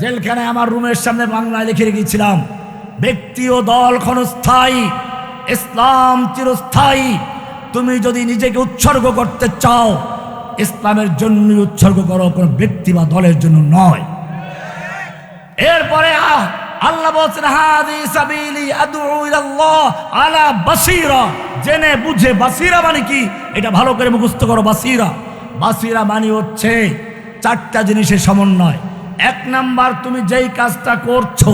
জেলখানায় আমার রুমের সামনে বাংলায় লিখে রেখেছিলাম, ব্যক্তি ও দল ক্ষণস্থায়ী, ইসলাম চিরস্থায়ী। তুমি যদি নিজেকে উৎসর্গ করতে চাও, ইসলামের জন্য উৎসর্গ করো, কোনো ব্যক্তি বা দলের জন্য নয়। এরপরে আল্লাহ বলছেন, হাদি সাবিলি আদউ ইলাল্লাহ আলা বাসিরা। জেনে বুঝে, বাসিরা মানে কি? এটা ভালো করে মুখস্থ করো, বাসিরা। বাসিরা মানে হচ্ছে চারটা জিনিসের সমন্বয়। এক নাম্বার তুমি যেই কাজটা করছ,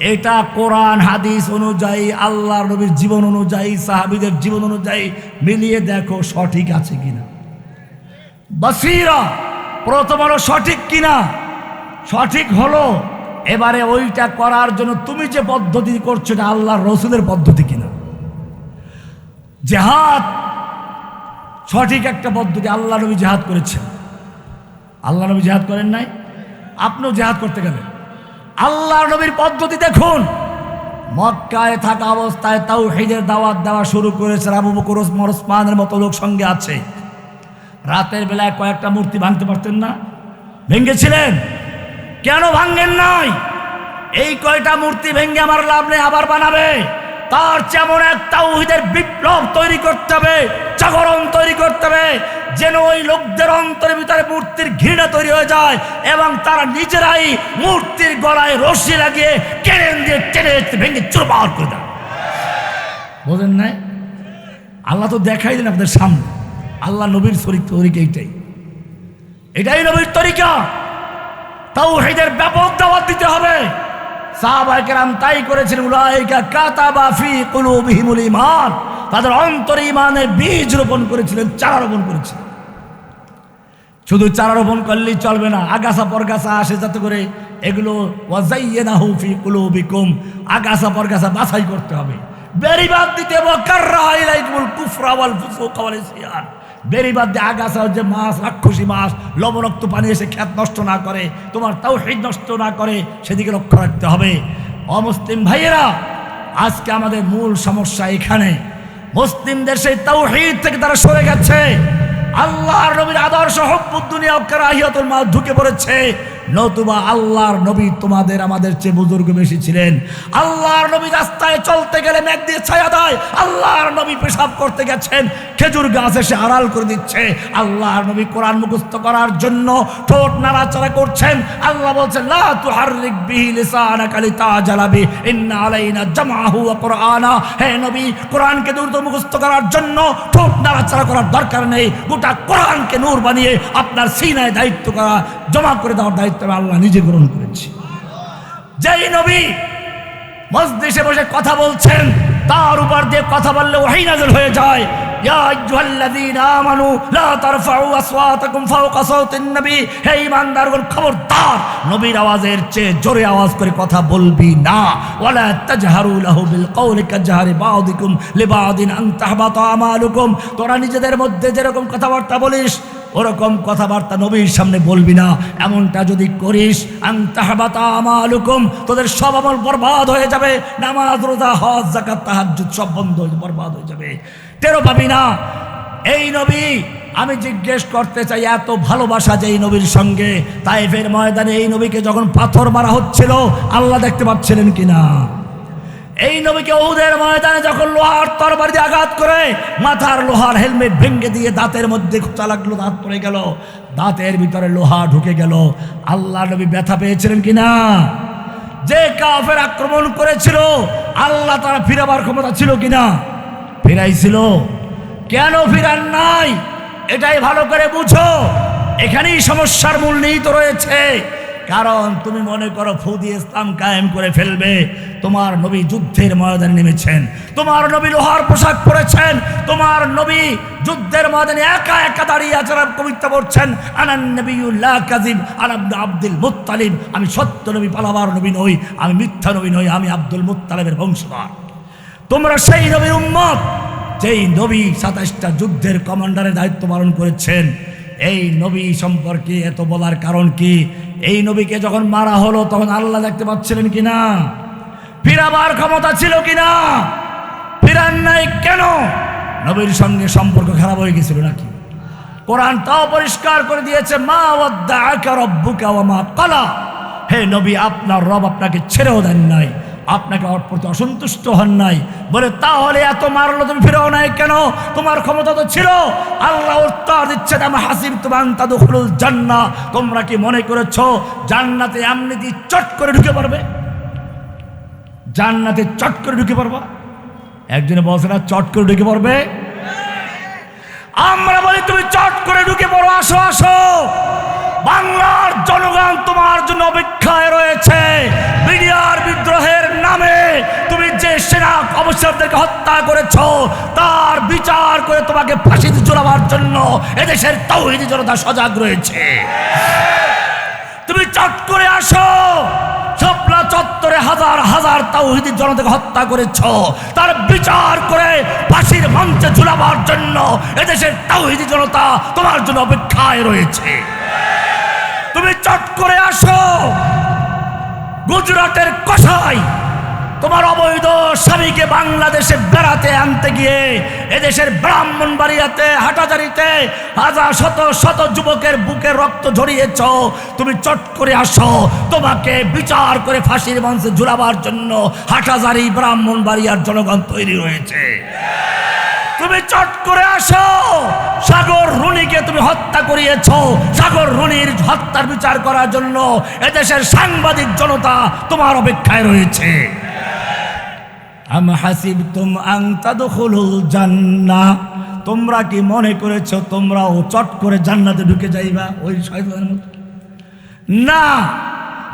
এটা কোরআন, হাদিস অনুযায়ী আল্লাহ নবীর জীবন অনুযায়ী, সাহাবিদের জীবন অনুযায়ী মিলিয়ে দেখো সঠিক আছে কিনা। বাসিরা, প্রথম হলো সঠিক কিনা? সঠিক হলো, এবারে ওইটা করার জন্য তুমি যে পদ্ধতি করছ, এটা আল্লাহর রসুলের পদ্ধতি কিনা? জেহাদ সঠিক একটা পদ্ধতি, আল্লাহ নবী জেহাদ করেছেন। আল্লাহ নবী জেহাদ করেন নাই? আপনিও জেহাদ করতে গেলেন। আল্লাহ নবীর পদ্ধতি দেখুন। মক্কায় থাকা অবস্থায় তাও হেদের দাওয়াত দেওয়া শুরু করেছে আবু বকর, ওসমান, ওসমানের মতো লোক সঙ্গে আছে। রাতের বেলায় কয়েকটা মূর্তি ভাঙতে পারতেন না। ভেঙেছিলেন। কেন ভাঙেন নাই? এই কয়টা মূর্তি ভেঙে আমার লাভ নেই, আবার বানাবে। তার যেমন এক তাওহিদের বিপ্লব তৈরি করতে হবে, জাগরণ তৈরি করতে হবে। যেন ওই লোকদের অন্তরের ভিতরে মূর্তির ঘৃণা তৈরি হয়ে যায় এবং তারা নিজেরাই মূর্তির গলায় রশি লাগিয়ে কেড়ে দিয়ে টেনে ভেঙে চুরমার করে দেয়। বোঝেন নাই? আল্লাহ তো দেখাই দেন আপনাদের সামনে। আল্লাহ নবীর তরিকা এইটাই। এটাই নবীর তরিকা। তাও হেদের ব্যাপক দাওয়াত দিতে হবে। সাহাবাহাম তাই করেছিলেন উলাইকা কাতাবা কুলুবিহিমুল ঈমান। তাদের অন্তরে ঈমানের বীজ রোপণ করেছিলেন, চারা রোপণ করেছিলেন। শুধু চারা রোপণ করলেই চলবে না, আগাছা পরগাছা আসে যাতে করে এগুলো ওয়াজাইয়েনাহু ফি কুলুবিকুম, আগাছা পরগাছা বাছাই করতে হবে। বেরিবাদ দিতে বেরিবাদ দিয়ে আগাছা যে মাছ, রাক্ষসী মাছ, লবণাক্ত পানি এসে খ্যাত নষ্ট না করে, তোমার তাও নষ্ট না করে সেদিকে লক্ষ্য রাখতে হবে। অমুসলিম ভাইয়েরা, আজকে আমাদের মূল সমস্যা এখানে। মুসলিমদের সেই তাওহীদ থেকে তারা সরে গেছে। আল্লাহর নবীর আদর্শ হব্বুদ্দুনিয়া কারাহিয়াতুল মাল ঢুকে পড়েছে। নতুবা আল্লাহর নবী তোমাদের আমাদের চেয়ে বুজুর্গ বেশি ছিলেন। আল্লাহর নবী রাস্তায় চলতে গেলে মেঘ দিয়ে ছায়া দেয়। আল্লাহর নবী পেশাব করতে গেছেন, খেজুর গাছ এসে আড়াল করে দিচ্ছে। আল্লাহর নবী কোরআন মুখস্থ করার জন্য ঠোঁট নাড়াচাড়া করছেন। আল্লাহ বলছেন, লা তুহাররিক বিহি লিসানাকা লিতাজালা বি ইন্না আলাইনা জামাহু ওয়া কুরআনা। হে নবী, কোরআনকে দ্রুত মুখস্থ করার জন্য ঠোঁট নাড়াচাড়া করার দরকার নেই। গোটা কোরআনকে নূর বানিয়ে আপনার সিনায় দায়িত্ব করা, জমা করে দেওয়ার দায়িত্ব আমি আল্লাহ নিজে গ্রহণ করেছি। যেই নবী মসজিদে বসে কথা বলছেন, তার উপর দিয়ে কথা বললে ওহাই নাজল হয়ে যায়। নবীর আওয়াজের চেয়ে আওয়াজ করে কথা বলবি না। আন তোরা নিজেদের মধ্যে যেরকম কথাবার্তা বলিস ওরকম কথাবার্তা নবীর সামনে বলবি না। এমনটা যদি করিস আমালুকুম, তোদের সব আমল বরবাদ হয়ে যাবে। নামাজ, রোজা, হজ জাকাত তাহাজ্জুদ সব বন্ধ হয়ে বরবাদ হয়ে যাবে। টেরো পাবি না। এই নবী, আমি জিজ্ঞেস করতে চাই, এত ভালোবাসা যে এই নবীর সঙ্গে, তাইফের ময়দানে এই নবীকে যখন পাথর মারা হচ্ছিল, আল্লাহ দেখতে পাচ্ছিলেন কিনা? এই নবীকে ওদের ময়দানে যখন লোহার তরবারি দিয়ে আঘাত করে, মাথার লোহার হেলমেট ভেঙে দিয়ে দাঁতের মধ্যে খোঁচা লাগল, দাঁত পড়ে গেল। দাঁতের ভিতরে লোহা ঢুকে গেল। আল্লাহ নবী ব্যথা পেয়েছিলেন কিনা? যে কাফের আক্রমণ করেছিল, আল্লাহ তারা ফিরাবার ক্ষমতা ছিল কিনা? ফিরাইছিল। কেন ফিরান নাই? এটাই ভালো করে বুঝো। এখানেই সমস্যার মূল নিহিত রয়েছে। কারণ তুমি মনে করো ফৌদি ইসলাম কায়েম করে ফেলবে। তোমার নবী যুদ্ধের ময়দানে নেমেছেন। তোমার নবী লোহার পোশাক পরেছেন। তোমার নবী যুদ্ধের ময়দানে একা একা দাঁড়িয়ে আচরণ কবিতা পড়ছেন। আনান নবীউল্লাহ কাজিব আনাব্দ আব্দুল মুত্তালিব। আমি সত্য নবী, পালাবার নবী নই, আমি মিথ্যা নবী নই, আমি আব্দুল মুত্তালিবের বংশধর। তোমরা সেই নবীর উম্মত যেই নবী সাতাশটা যুদ্ধের কমান্ডারের দায়িত্ব পালন করেছেন। এই নবী সম্পর্কে এত বলার কারণ কি? এই নবীকে যখন মারা হলো, তখন আল্লাহ দেখতে পাচ্ছিলেন কিনা? ফিরাবার ক্ষমতা ছিল কিনা? ফিরান নাই কেন? নবীর সঙ্গে সম্পর্ক খারাপ হয়ে গেছিল নাকি? কোরআন তাও পরিষ্কার করে দিয়েছে, মা রাব্বুকা ওয়া মা হে নবী, আপনার রব আপনাকে ছেড়েও দেন নাই। আপনাকে প্রতি অসন্তুষ্ট হন নাই। বলে, তাহলে এত মারলো তুমি ফিরেও নাই কেন? তোমার ক্ষমতা তো ছিল। আল্লাহ উত্তর দিচ্ছে আমি হাসিব তোমার তাদুল জান্না। তোমরা কি মনে করেছ, জান্নাতে এমনিতে চট করে ঢুকে পড়বে? জান্নাতে চট করে ঢুকে পড়বা? একজনে বলছে না, চট করে ঢুকে পড়বে? আমরা বলি, তুমি চট করে ঢুকে পড়ো, আসো আসো। বাংলার জনগণ তোমার জন্য অপেক্ষায় রয়েছে। বিডিআর বিদ্রোহের নামে তুমি যে সেনা অবসরদেরকে হত্যা করেছ, তার বিচার করে তোমাকে ফাঁসিতে চড়াবার জন্য এদেশের তৌহিদি জনতা সজাগ রয়েছে। তুমি চট করে আসো শাপলা চত্বরে হাজার হাজার তাওহিদি জনতাকে হত্যা করেছ, তার বিচার করে ফাঁসির মঞ্চে ঝুলাবার জন্য এদেশের তাওহিদি জনতা তোমার জন্য অপেক্ষায় রয়েছে। তুমি চট করে আসো, গুজরাটের কষাই তোমার অবৈধ স্বামীকে বাংলাদেশে বেড়াতে আনতে গিয়ে এদেশের ব্রাহ্মণ বাড়িয়াতে হাটাজারিতে হাজার শত শত যুবকের বুকে রক্ত ঝরিয়েছ। তুমি চট করে আসো। তোমাকে বিচার করে ফাঁসির মঞ্চে ঝুলাবার জন্য হাটাজারি ব্রাহ্মণ বাড়িয়ার জনগণ তৈরি হয়েছে। তুমি চট করে আসো। সাগর রুনিকে তুমি হত্যা করিয়েছ। সাগর রুনির হত্যার বিচার করার জন্য এদেশের সাংবাদিক জনতা তোমার অপেক্ষায় রয়েছে। আম হাসিবতুম আং তাদখুলুল জান্নাহ। তোমরা কি মনে করেছ তোমরাও চট করে জান্নাতে ঢুকে যাইবা? ওই শয়তানের মতো। না!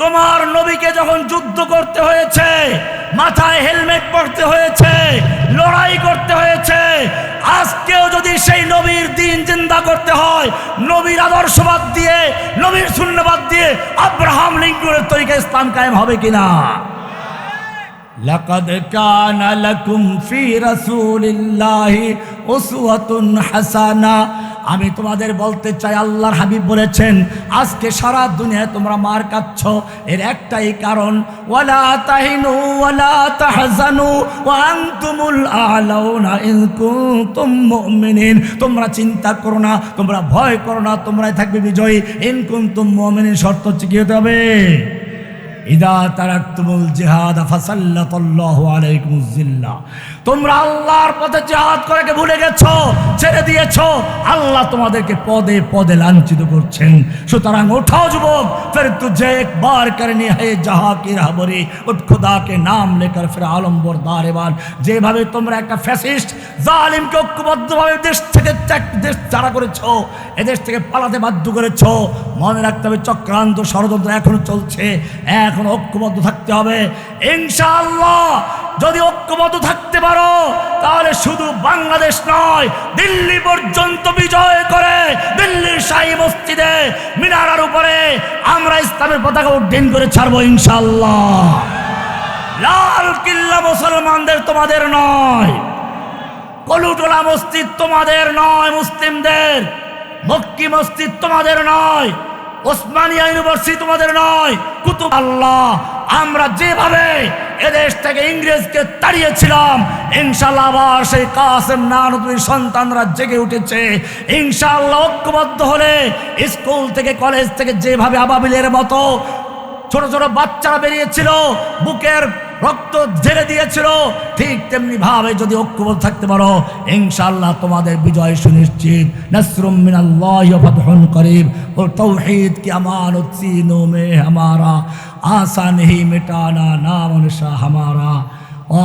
তোমার নবীকে যখন যুদ্ধ করতে হয়েছে, মাথায় হেলমেট পরতে হয়েছে, লড়াই করতে হয়েছে, আজকেও যদি সেই নবীর দিন চিন্তা করতে হয়, নবীর আদর্শবাদ দিয়ে, নবীর শূন্যবাদ দিয়ে আব্রাহাম লিঙ্কনের তরিকা স্থান কায়েম হবে কিনা? لقد كان لكم في رسول الله أسوة حسنة আমি তোমাদের বলতে চাই আল্লাহর হাবিব বলেছেন আজকে সারা দুনিয়ায় তোমরা মার কাচ্ছ এর একটাই কারণ ওয়ালা তাহিনু ওয়ালা তাহজানু ওয়া আনতুমুল আলাউনা ইন কুনতুম মুমিনিন তোমরা চিন্তা করো না তোমরা ভয় করো না তোমরাই থাকবে বিজয়ী ইন কুনতুম মুমিনিন শর্ত হচ্ছে কি হতে হবে ইদা তারাক্তুমুল জিহাদ, ফাসাল্লাতাল্লাহু আলাইকুম জিল্লা। তোমরা আল্লাহর পথে জিহাদ করাকে ভুলে গেছ, ছেড়ে দিয়েছ, আল্লাহ তোমাদেরকে পদে পদে লাঞ্ছিত করছেন। সুতরাং ওঠাও যুবক ফের তুঝে একবার করনি হে জাহা কি রাহবরি, উঠ নাম লেকর ফের আলম্বর দারেবান যেভাবে তোমরা একটা ফ্যাসিস্ট, জালিমকে ঐক্যবদ্ধভাবে দেশ থেকে দেশ ছাড়া করেছ, এদেশ থেকে পালাতে বাধ্য করেছ, মনে রাখতে হবে চক্রান্ত ষড়যন্ত্র এখনও চলছে। এক এখন ঐক্যবদ্ধ থাকতে হবে। ইনশাআল্লাহ, যদি ঐক্যবদ্ধ থাকতে পারো, তাহলে শুধু বাংলাদেশ নয়, দিল্লি পর্যন্ত বিজয় করে দিল্লির শাহী মসজিদে মিনারার উপরে আমরা ইসলামের পতাকা উড্ডীন করে ছাড়বো ইনশাআল্লাহ। লাল কিল্লা মুসলমানদের তোমাদের নয় কলুটোলা মসজিদ তোমাদের নয়, মুসলিমদের, মক্কি মসজিদ তোমাদের নয় ওসমানিয়া ইউনিভার্সিটি তোমাদের নয়, কুতুব আল্লাহ। আমরা যেভাবে এদেশ থেকে ইংরেজকে তাড়িয়েছিলাম ইনশাল্লাহ আবার সেই কাসেম নানতুবির সন্তানরা জেগে উঠেছে। ইনশাল্লাহ ঐক্যবদ্ধ হলে স্কুল থেকে, কলেজ থেকে যেভাবে আবাবিলের মতো ছোট ছোট বাচ্চারা বেরিয়েছিল, বুকের রক্ত ঝেড়ে দিয়েছিল ঠিক তেমনি ভাবে যদি ঐক্যবদ্ধ থাকতে পারো ইনশাআল্লাহ তোমাদের বিজয় সুনিশ্চিত নসরুম মিনাল্লাহি ওয়া ফাতহুন করিব और तौहीद की अमानत सीनों में हमारा आशा नहीं मिटाना नाम नशा हमारा